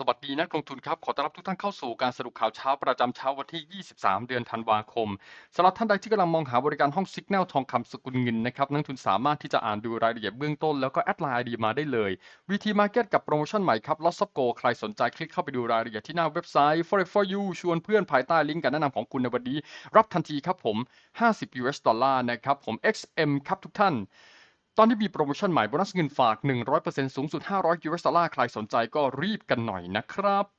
สวัสดีนักลงทุนครับ ขอต้อนรับทุกท่านเข้าสู่การสรุปข่าวเช้าประจำเช้าวันที่ 23 เดือนธันวาคมสำหรับท่านใดที่กำลังมองหาบริการห้องซิกแนลทองคำสกุลเงินนะครับนักลงทุนสามารถที่จะอ่านดูรายละเอียดเบื้องต้นแล้วก็แอดไลน์ดีมาได้เลยวีทีมาร์เก็ตกับโปรโมชั่นใหม่ครับ Loss of Go ใครสนใจคลิกเข้าไปดูรายละเอียดที่หน้าเว็บไซต์ forex for you ชวนเพื่อนภายใต้ลิงก์การแนะนำของคุณในวันนี้ รับทันทีครับผม 50 US ดอลลาร์นะครับผม XM ครับทุกท่าน ตอนนี้มีโปรโมชั่นใหม่โบนัสเงินฝาก 100%สูงสุด 500 US ดอลลาร์ใครสนใจก็รีบกันหน่อยนะครับ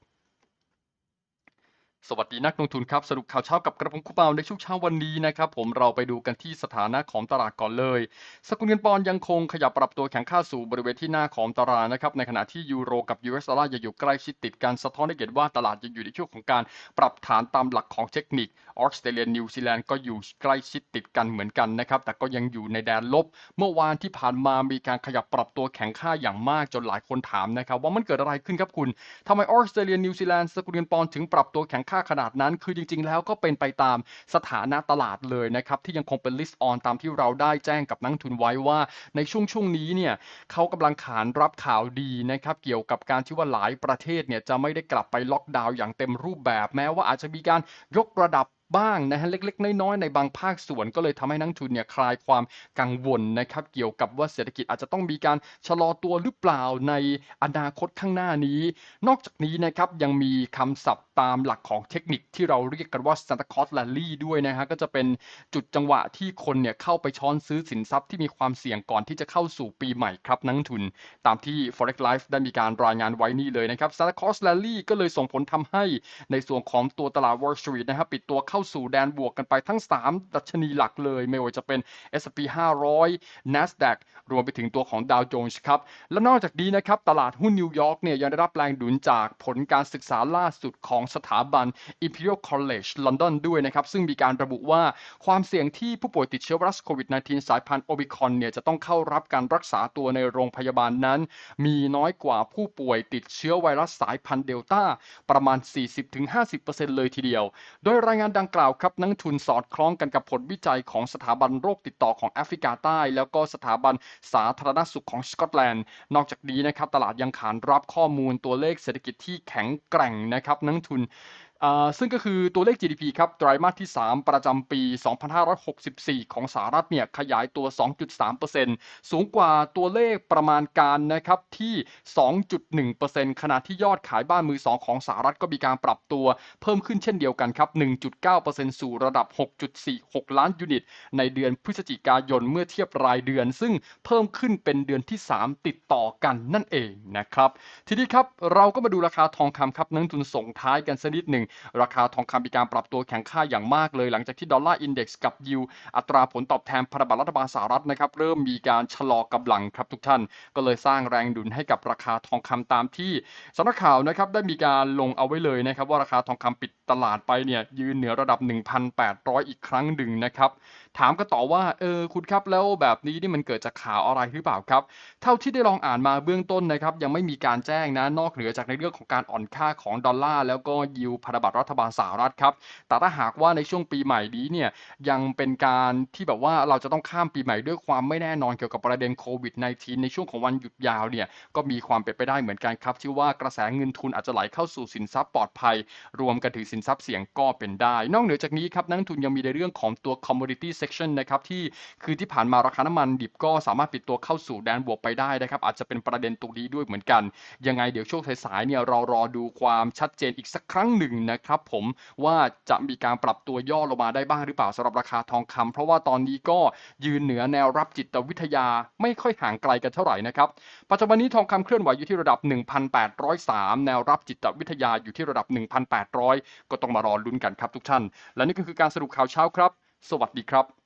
สวัสดีนักลงทุนครับ สรุปข่าวเช้ากับกระผมคุปเปาในช่วงเช้าวันนี้นะครับผมเราไปดูกันที่สถานะของตลาดก่อนเลย สกุลเงินปอนด์ยังคงขยับปรับตัวแข็งค่าสู่บริเวณที่หน้าของตารางนะครับในขณะที่ยูโรกับ US ดอลลาร์ยังอยู่ใกล้ชิดติดกันสะท้อนให้เห็นว่าตลาดยังอยู่ในช่วงของการปรับฐานตามหลักของเทคนิคออสเตรเลียนิวซีแลนด์ก็อยู่ใกล้ชิดติดกันเหมือนกันนะครับแต่ก็ยังอยู่ในแดนลบ เมื่อวานที่ผ่านมามีการขยับปรับตัวแข็งค่าอย่างมากจนหลายคนถามนะครับว่ามันเกิดอะไรขึ้นครับคุณทำไมออสเตรเลียนิวซีแลนด์สกุลเงินปอนถึงปรับตัวแข็งค่าขนาดนั้น คือจริง ๆ แล้วก็เป็นไปตามสถานะตลาดเลยนะครับ ที่ยังคงเป็น list on ตามที่เราได้แจ้งกับนักทุนไว้ว่าในช่วงช่วงนี้เนี่ยเขากำลังขานรับข่าวดีนะครับ เกี่ยวกับการที่ว่าหลายประเทศเนี่ยจะไม่ได้กลับไปล็อกดาวน์อย่างเต็มรูปแบบ แม้ว่าอาจจะมีการยกระดับ บ้างนะฮะเล็ก ๆ น้อยๆในบางภาคส่วนก็เลยทำให้นักทุนเนี่ยคลายความกังวลนะครับเกี่ยวกับว่าเศรษฐกิจอาจจะต้องมีการชะลอตัวหรือเปล่าในอนาคตข้างหน้านี้ นอกจากนี้นะครับยังมีคำศัพท์ตามหลักของเทคนิคที่เราเรียกกันว่า Santa Claus Rally ด้วยนะฮะก็จะเป็นจุดจังหวะที่คนเนี่ยเข้าไปช้อนซื้อสินทรัพย์ที่มีความเสี่ยงก่อนที่จะเข้าสู่ปีใหม่ครับนักทุน ตามที่ Forex Live ได้มีการรายงานไว้นี่เลยนะครับ Santa Claus Rally ก็เลยส่งผลทำให้ในส่วนของตัวตลาด Wall Street นะครับปิดตัวเข้าาสู่แดนบวกกันไปทั้ง 3 ดัชนีหลักเลย ไม่ว่าจะเป็น S&P 500 NASDAQ รวมไปถึงตัวของ Dow Jones ครับ และนอกจากนี้นะครับ ตลาดหุ้นนิวยอร์กเนี่ยยังได้รับแรงดุลจากผลการศึกษาล่าสุดของสถาบัน Imperial College London ด้วยนะครับ ซึ่งมีการระบุว่าความเสี่ยงที่ผู้ป่วยติดเชื้อไวรัสโควิด -19 สายพันธุ์โอมิคอนเนี่ยจะต้องเข้ารับการรักษาตัวในโรงพยาบาลนั้น มีน้อยกว่าผู้ป่วยติดเชื้อไวรัสสายพันธุ์เดลต้าประมาณ 40-50%เลยทีเดียว โดยรายงานดังกล่าวครับนักทุนสอดคล้องกันกับผลวิจัยของสถาบันโรคติดต่อของแอฟริกาใต้ แล้วก็สถาบันสาธารณสุขของสกอตแลนด์ นอกจากนี้นะครับตลาดยังขานรับข้อมูลตัวเลขเศรษฐกิจที่แข็งแกร่งนะครับนักทุน ซึ่งก็คือตัวเลข GDP ครับไตรมาสที่ 3 ประจำปี 2564 ของสหรัฐเนี่ยขยายตัว 2.3%สูงกว่าตัวเลขประมาณการนะครับที่ 2.1%ขณะที่ยอดขายบ้านมือ 2 ของสหรัฐก็มีการปรับตัวเพิ่มขึ้นเช่นเดียวกันครับ 1.9%สู่ระดับ 6.46 ล้านยูนิต ในเดือนพฤศจิกายนเมื่อเทียบรายเดือน ซึ่งเพิ่มขึ้นเป็นเดือนที่ 3 ติดต่อกันนั่นเองนะครับทีนี้ครับเราก็มาดูราคาทองคำครับนักลงทุนส่งท้ายกันสักนิดหนึ่งราคาทองคำมีการปรับตัวแข็งค่าอย่างมากเลย หลังจากที่ดอลลาร์อินเด็กซ์กับยิวอัตราผลตอบแทนพันธบัตรรัฐบาลสหรัฐนะครับเริ่มมีการชะลอกำลังครับทุกท่าน ก็เลยสร้างแรงดุลให้กับราคาทองคำตามที่สำนักข่าวนะครับได้มีการลงเอาไว้เลยนะครับว่าราคาทองคำปิดตลาดไปเนี่ยยืนเหนือระดับ 1,800 อีกครั้งหนึ่งนะครับถามกันต่อว่าเออคุณครับแล้วแบบนี้นี่มันเกิดจากข่าวอะไรหรือเปล่าครับ เท่าที่ได้ลองอ่านมาเบื้องต้นนะครับ ยังไม่มีการแจ้งนะนอกเหนือจากในเรื่องของการอ่อนค่าของดอลลาร์แล้วก็ยิวพันธบัตรรัฐบาลสหรัฐครับแต่ถ้าหากว่าในช่วงปีใหม่นี้เนี่ยยังเป็นการที่แบบว่าเราจะต้องข้ามปีใหม่ด้วยความไม่แน่นอนเกี่ยวกับประเด็นโควิด -19 ในช่วงของวันหยุดยาวเนี่ยก็มีความเป็นไปได้เหมือนกันครับที่ว่ากระแสเงินทุนอาจจะไหลเข้าสู่สินทรัพย์ปลอดภัย รวมกันถึงสินทรัพย์เสี่ยงก็เป็นได้ นอกเหนือจากนี้ครับนักทุนยังมีในเรื่องของตัว commodity section นะครับที่คือที่ผ่านมาราคาน้ำมันดิบก็สามารถปิดตัวเข้าสู่แดนบวกไปได้นะครับอาจจะเป็นประเด็นตรงนี้ด้วยเหมือนกัน ยังไงเดี๋ยวช่วงสายๆเนี่ยเรารอดูความชัดเจนอีกสักครั้งหนึ่งนะครับผมว่าจะมีการปรับตัวย่อลงมาได้บ้างหรือเปล่าสำหรับราคาทองคำเพราะว่าตอนนี้ก็ยืนเหนือแนวรับจิตวิทยาไม่ค่อยห่างไกลกันเท่าไหร่นะครับปัจจุบันนี้ทองคำเคลื่อนไหวอยู่ที่ระดับ 1,803 แนวรับจิตวิทยาอยู่ที่ระดับ 1,800 ก็ต้องมารอลุ้นกันครับทุกท่าน และนี่ก็คือการสรุปข่าวเช้าครับ สวัสดีครับ